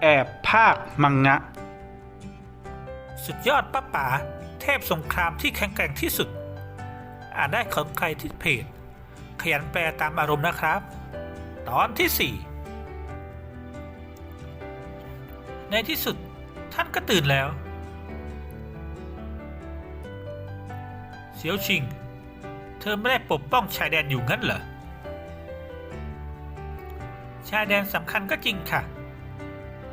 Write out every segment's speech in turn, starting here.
แอบภาคมังงะ สุดยอดป้าป๋าเทพสงครามที่แข็งแกร่งที่สุด อ่านได้ของใครที่เพจ ขยันแปลตามอารมณ์นะครับ ตอนที่ 4 ในที่สุดท่านก็ตื่นแล้ว เสียวชิง เธอไม่ได้ปกป้องชายแดนอยู่งั้นเหรอ ชายแดนสำคัญก็จริงค่ะ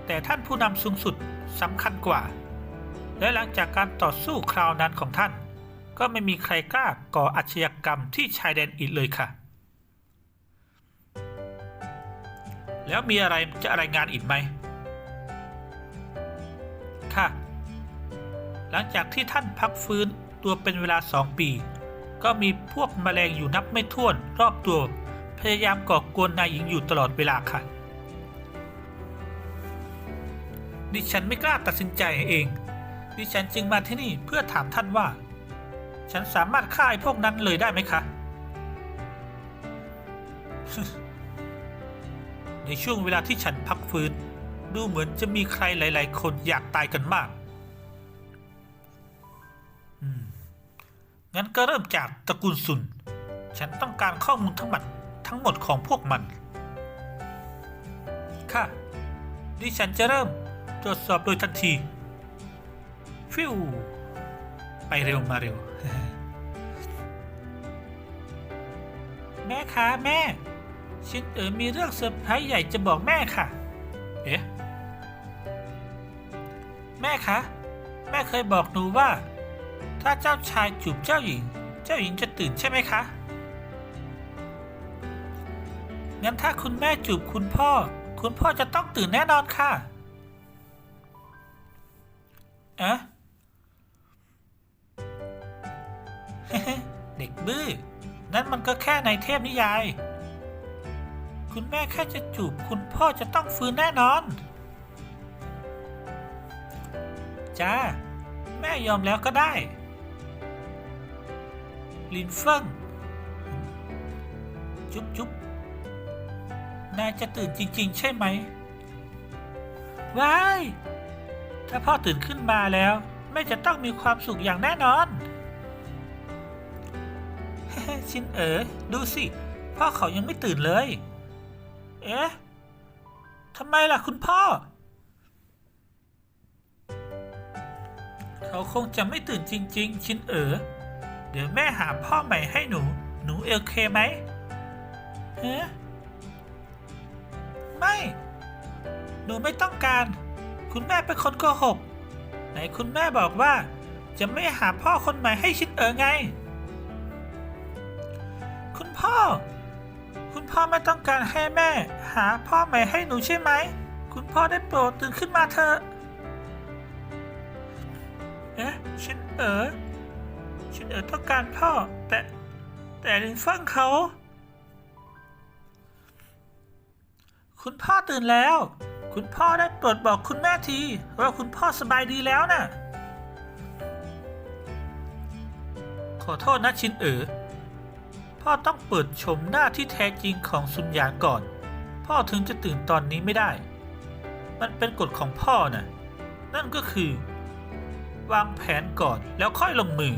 แต่ท่านผู้นำสูงสุดสำคัญกว่า และหลังจากการต่อสู้คราวนั้นของท่าน ก็ไม่มีใครกล้าก่ออาชญากรรมที่ชายแดนอีกเลยค่ะ แล้วมีอะไรจะรายงานอีกไหม ค่ะ หลังจากที่ท่านพักฟื้นตัวเป็นเวลาสองปี ก็มีพวกแมลงอยู่นับไม่ถ้วนรอบตัว พยายามก่อกวนนายหญิงอยู่ตลอดเวลาค่ะ ดิฉันไม่กล้าตัดสินใจเอง ดิฉันจึงมาที่นี่เพื่อถามท่านว่า ฉันสามารถฆ่าไอ้พวกนั้นเลยได้ไหมคะ ในช่วงเวลาที่ฉันพักฟื้น ดูเหมือนจะมีใครหลาย ๆ คนอยากตายกันมากอืมงั้นก็เริ่มจากตระกูลซุน ฉันต้องการข้อมูลทั้งหมดทั้งหมดของพวกมัน ค่ะ ดิฉันจะเริ่ม ตรวจสอบโดยทันทีฟิวไปเร็วมาเร็ว แม่คะแม่ ชินเอ๋อมีเรื่องเซอร์ไพรส์ใหญ่จะบอกแม่ค่ะ เอ๊ะ แม่คะ แม่เคยบอกหนูว่า ถ้าเจ้าชายจูบเจ้าหญิง เจ้าหญิงจะตื่นใช่ไหมคะ งั้นถ้าคุณแม่จูบคุณพ่อ คุณพ่อจะต้องตื่นแน่นอนค่ะ อะเด็กบื้อ นั่นมันก็แค่ในเทพนิยาย คุณแม่แค่จะจูบคุณพ่อจะต้องฟื้นแน่นอน จ้า แม่ยอมแล้วก็ได้ ลินเฟิงจุ๊บจุ๊บนายจะตื่นจริง ๆ ใช่ไหมว้าย ถ้าพ่อตื่นขึ้นมาแล้ว แม่จะต้องมีความสุขอย่างแน่นอน ชินเอ๋อดูสิ พ่อเขายังไม่ตื่นเลย เอ๊ะทำไมล่ะคุณพ่อ เขาคงจะไม่ตื่นจริง ๆ ชินเอ๋อเดี๋ยวแม่หาพ่อใหม่ให้หนู หนูเอเคไหมเฮ้ไม่ หนูไม่ต้องการ คุณแม่เป็นคนโกหก ไหนคุณแม่บอกว่า จะไม่หาพ่อคนใหม่ให้ชินเอ๋อไง คุณพ่อ คุณพ่อไม่ต้องการให้แม่ หาพ่อใหม่ให้หนูใช่ไหม คุณพ่อได้โปรดตื่นขึ้นมาเถอะ เอ๊ะชินเอ๋อชินเอ๋อต้องการพ่อ แต่ แต่ลินฟังเขา คุณพ่อตื่นแล้ว คุณพ่อได้โปรดบอกคุณแม่ที ว่าคุณพ่อสบายดีแล้วน่ะ ขอโทษนะชินเอ๋อพ่อต้องเปิดชมหน้าที่แท้จริงของสุญญานก่อน พ่อถึงจะตื่นตอนนี้ไม่ได้ มันเป็นกฎของพ่อน่ะ นั่นก็คือ วางแผนก่อนแล้วค่อยลงมือ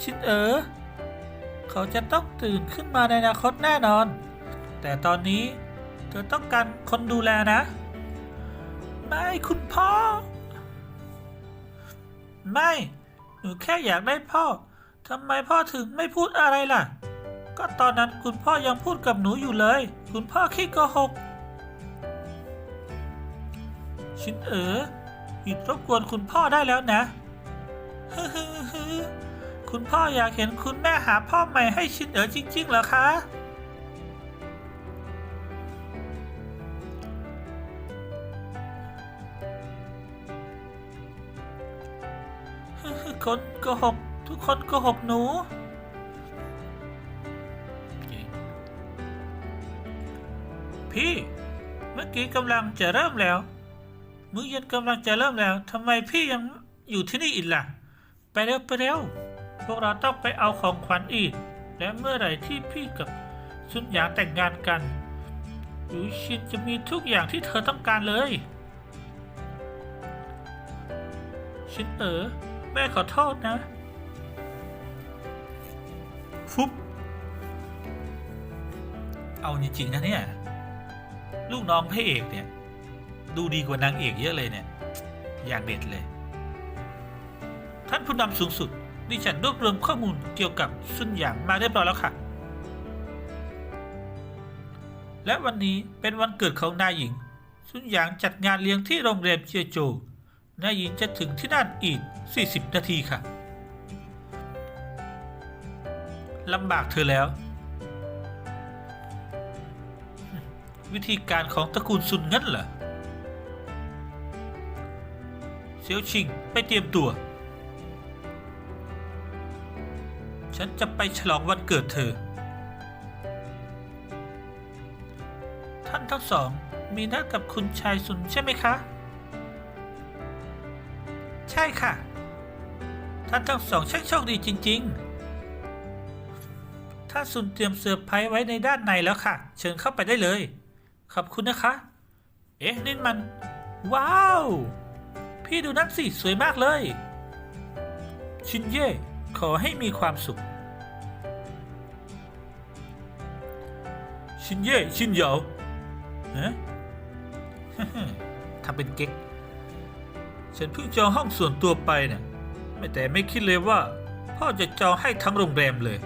ชินเอ๋อเขาจะต้องตื่นขึ้นมาในอนาคตแน่นอน แต่ตอนนี้เธอต้องการคนดูแลนะ ไม่คุณพ่อ ไม่ หนูแค่อยากได้พ่อทำไมพ่อถึงไม่พูดอะไรล่ะ ก็ตอนนั้นคุณพ่อยังพูดกับหนูอยู่เลย คุณพ่อขี้โกหก ชินเอ๋อหยุดรบกวนคุณพ่อได้แล้วนะคุณพ่ออยากเห็นคุณแม่หาพ่อใหม่ให้ชินเอ๋อจริงๆเหรอคะ คนโกหกทุกคนโกหกหนู พี่ เมื่อกี้กำลังจะเริ่มแล้ว มื้อเย็นกำลังจะเริ่มแล้วทำไมพี่ยังอยู่ที่นี่อีกล่ะ ไปเร็วไปเร็วพวกเราต้องไปเอาของขวัญอีก และเมื่อไหร่ที่พี่กับสุนหยางแต่งงานกันยูชินจะมีทุกอย่างที่เธอต้องการเลย ชินเอ๋อ ม่ขอโทษนะ ฟุบเอาจริงๆนะเนี่ย ลูกน้องพระเอกเนี่ย ดูดีกว่านางเอกเยอะเลยเนี่ย อย่างเด็ดเลย ท่านผู้นำสูงสุด ดิฉันรวบรวมข้อมูลเกี่ยวกับซุนหยางมาเรียบร้อยแล้วค่ะ และวันนี้เป็นวันเกิดของนายหญิง ซุนหยางจัดงานเลี้ยงที่โรงแรมเจียโจ นายหญิงจะถึงที่นั่นอีก 40 นาทีค่ะลำบากเธอแล้ว วิธีการของตระกูลซุนงั้นเหรอเซียวชิงไปเตรียมตัว ฉันจะไปฉลองวันเกิดเธอ ท่านทั้งสองมีนัดกับคุณชายซุนใช่ไหมคะ ใช่ค่ะ ท่านทั้งสองช่างโชคดีจริง ๆ ถ้าซุนเตรียมเซอร์ไพรส์ไว้ในด้านในแล้วค่ะ เชิญเข้าไปได้เลย ขอบคุณนะคะ เอ๊ะนี่มัน ว้าว พี่ดูนั่นสิ สวยมากเลย ชินเย่ ขอให้มีความสุข ชินเย่ ชินเหยาฮะทำเป็นเก๊ก ฉันเพิ่งจองห้องส่วนตัวไปเนี่ยไม่แต่ไม่คิดเลยว่า พ่อจะจองให้ทั้งโรงแรมเลย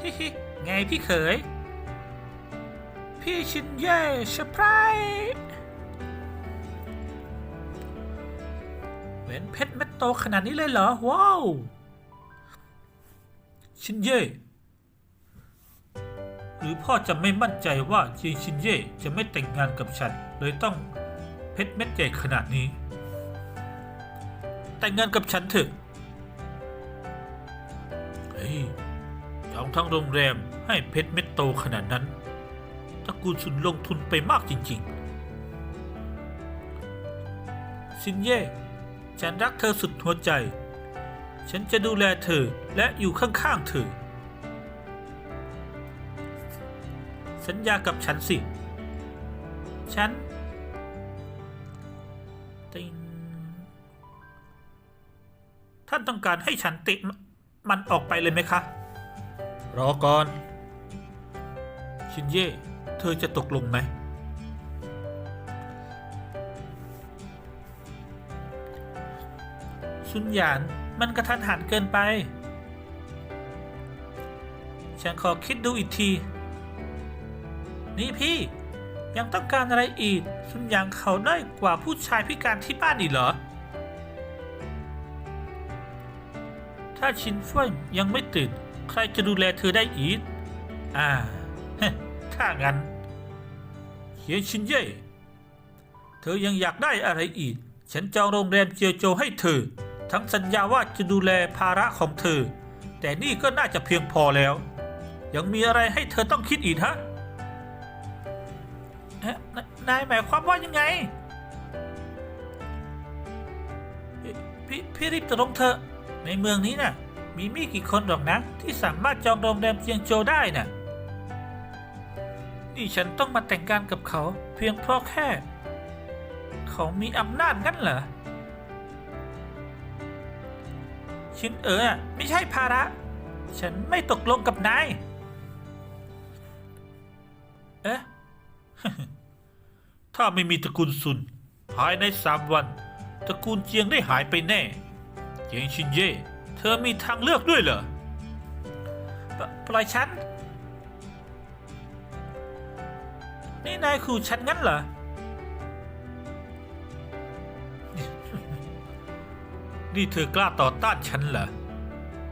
ฮิฮิไงพี่เขย พี่ชินเย่เซอร์ไพรส์แหวนเพชรเม็ดโตขนาดนี้เลยเหรอ ว้าว ชินเย่หรือพ่อจะไม่มั่นใจว่าจีชินเย่จะไม่แต่งงานกับฉัน เลยต้อง เพชรเม็ดใหญ่ขนาดนี้ แต่งงานกับฉันเถอะเฮ้ยจองทั้งโรงแรมให้เพชรเม็ดโตขนาดนั้นตระกูลสุนลงทุนไปมากจริงๆ ซินเย่ฉันรักเธอสุดหัวใจ ฉันจะดูแลเธอและอยู่ข้างๆเธอ สัญญากับฉันสิ ฉันานต้องการให้ฉันติมมันออกไปเลยไหมคะ รอก่อน ชินเย่ เธอจะตกลงไหมสุนหยานมันกระทันหันเกินไป ฉันขอคิดดูอีกที นี่พี่ยังต้องการอะไรอีกสุนหยางเขาได้กว่าผู้ชายพิการที่บ้านอีกเหรอ ถ้าชินเฟินยังไม่ตื่น ใครจะดูแลเธอได้อีกอ่าถ้างั้นเฮียชินเย่เธอยังอยากได้อะไรอีก ฉันจองโรงแรมเจียวโจให้เธอ ทั้งสัญญาว่าจะดูแลภาระของเธอ แต่นี่ก็น่าจะเพียงพอแล้ว ยังมีอะไรให้เธอต้องคิดอีกฮะเอ๊ะนายหมายความว่ายังไง พี่พี่รีบตกลงเถอ ในเมืองนี้น่ะ มีไม่กี่คนหรอกนะ ที่สามารถจองโรงแรมเจียงโจวได้น่ะ นี่ฉันต้องมาแต่งงานกับเขา เพียงเพราะแค่ เขามีอำนาจงั้นเหรอ ชินเอ๋อไม่ใช่ภาระ ฉันไม่ตกลงกับนาย เอ๊ะ ถ้าไม่มีตระกูลซุนภายในสามวัน ตระกูลเจียงได้หายไปแน่ เจียงชินเย่ เธอมีทางเลือกด้วยเหรอปปล่อยฉัน นี่นายขู่ฉันงั้นเหรอ นี่เธอกล้าต่อต้านฉันเหรอ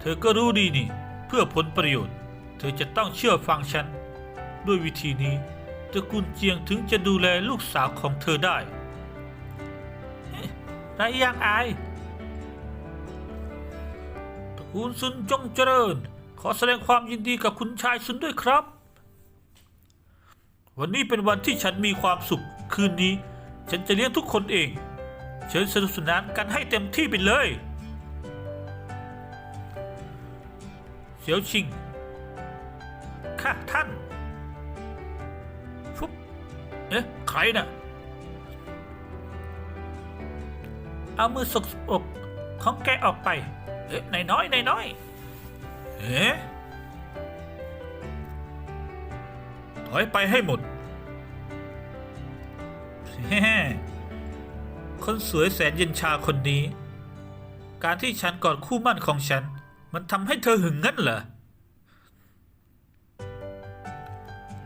เธอก็รู้ดีนี่ เพื่อผลประโยชน์ เธอจะต้องเชื่อฟังฉัน ด้วยวิธีนี้ตระกูลเจียงถึงจะดูแลลูกสาวของเธอได้ไรยังอาย ตระกูลซุนจงเจริญ ขอแสดงความยินดีกับคุณชายซุนด้วยครับ วันนี้เป็นวันที่ฉันมีความสุข คืนนี้ ฉันจะเลี้ยงทุกคนเอง เชิญสนุกสนานกันให้เต็มที่ไปเลยเสียวชิงค่ะท่านฟุบเอ๊ะ ใครน่ะเอามือสกปรกของแกออกไป เอ๊ะนายน้อยนายน้อยเอ๊ะถอยไปให้หมดแฮ่คนสวยแสนเย็นชาคนนี้ การที่ฉันกอดคู่มั่นของฉัน มันทำให้เธอหึงงั้นเหรอ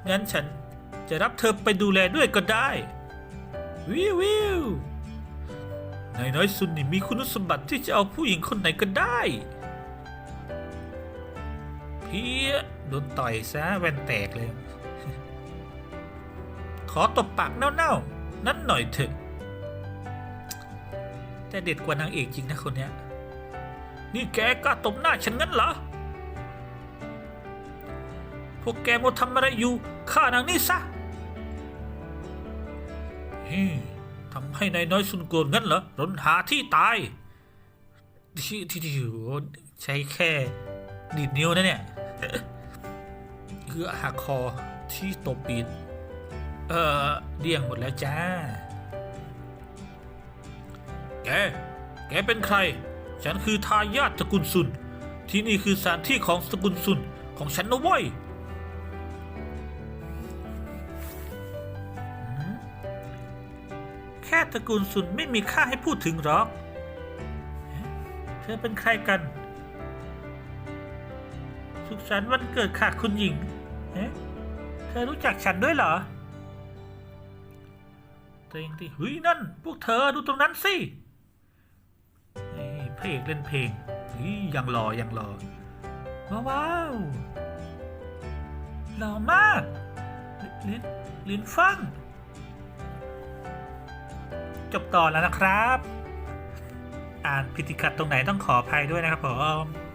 งั้นฉันจะรับเธอไปดูแลด้วยก็ได้ วิววิว นายน้อยซุนนี่มีคุณสมบัติที่จะเอาผู้หญิงคนไหนก็ได้ เพี้ยโดนต่อยซะแว่นแตกเลย ขอตบปากเน่าๆนั่นหน่อยเถอะ แต่เด็ดกว่านางเอกจริงนะคนเนี้ย นี่แกกล้าตบหน้าฉันงั้นเหรอ พวกแกมาทำอะไรอยู่ฆ่านางนี่ซะเฮ้ ทำให้นายน้อยสุนกรธงั้นเหรอรนหาที่ตาย ที่ที่ที่ใช้แค่ดีดนิ้วนะเนี่ย คือหักคอที่ตบปีดเออเดี่ยงหมดแล้วจ้า แก แกเป็นใคร ฉันคือทายาทตระกูลซุน ที่นี่คือสถานที่ของตระกูลซุนของฉันนะเว้ย แค่ตระกูลซุนไม่มีค่าให้พูดถึงหรอก เธอเป็นใครกัน สุขสันต์วันเกิดค่ะคุณหญิง เธอรู้จักฉันด้วยเหรอเต็งที่เฮ้ยนั่น พวกเธอดูตรงนั้นสินี่พระเล่นเพลงเฮ้ยยังรอยังรอว้าวว้าวหล่อมากลิ้นลิ้นฟัง จบตอนแล้วนะครับ อ่านพิธีขัดตรงไหนต้องขออภัยด้วยนะครับผม